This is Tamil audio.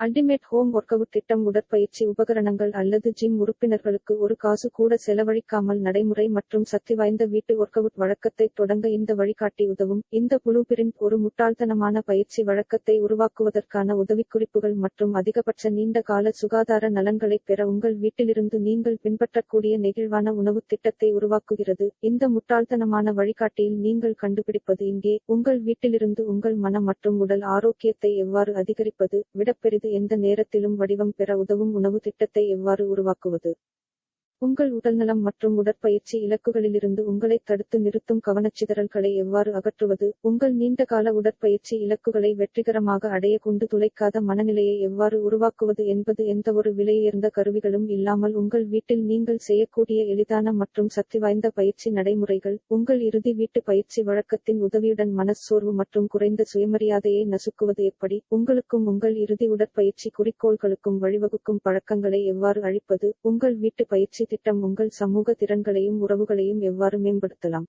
அல்டிமேட் ஹோம் ஒர்க் அவுட் திட்டம் உடற்பயிற்சி உபகரணங்கள் அல்லது ஜிம் உறுப்பினர்களுக்கு ஒரு காசு கூட செலவழிக்காமல் நடைமுறை மற்றும் சக்திவாய்ந்த வீட்டு ஒர்க் அவுட் வழக்கத்தை தொடங்க இந்த வழிகாட்டி உதவும். இந்த ப்ளூபிரிண்ட் ஒரு முட்டாள்தனமான பயிற்சி வழக்கத்தை உருவாக்குவதற்கான உதவிக்குறிப்புகள் மற்றும் அதிகபட்ச நீண்ட கால சுகாதார நலன்களைப் பெற உங்கள் வீட்டிலிருந்து நீங்கள் பின்பற்றக்கூடிய நெகிழ்வான உணவுத் திட்டத்தை உருவாக்குகிறது. இந்த முட்டாள்தனமான வழிகாட்டியில் நீங்கள் கண்டுபிடிப்பது இங்கே. உங்கள் வீட்டிலிருந்து உங்கள் மன மற்றும் உடல் ஆரோக்கியத்தை எவ்வாறு அதிகரிப்பது? விடப்பெரிது எந்த நேரத்திலும் வடிவம் பெற உதவும் உணவு திட்டத்தை எவ்வாறு உருவாக்குவது? உங்கள் உடல்நலம் மற்றும் உடற்பயிற்சி இலக்குகளிலிருந்து உங்களை தடுத்து நிறுத்தும் கவனச்சிதறல்களை எவ்வாறு அகற்றுவது? உங்கள் நீண்டகால உடற்பயிற்சி இலக்குகளை வெற்றிகரமாக அடைய கொண்டு துளைக்காத மனநிலையை எவ்வாறு உருவாக்குவது என்பது எந்தவொரு விலையுயர்ந்த கருவிகளும் இல்லாமல் உங்கள் வீட்டில் நீங்கள் செய்யக்கூடிய எளிதான மற்றும் சக்திவாய்ந்த பயிற்சி நடைமுறைகள் உங்கள் இறுதி வீட்டு பயிற்சி வழக்கத்தின் உதவியுடன் மனச்சோர்வு மற்றும் குறைந்த சுயமரியாதையை நசுக்குவது எப்படி? உங்களுக்கும் உங்கள் இறுதி உடற்பயிற்சி குறிக்கோள்களுக்கும் வழிவகுக்கும் பழக்கங்களை எவ்வாறு அழிப்பது? உங்கள் வீட்டு பயிற்சி திட்டம் உங்கள் சமூக திறன்களையும் உறவுகளையும் எவ்வாறு மேம்படுத்தலாம்?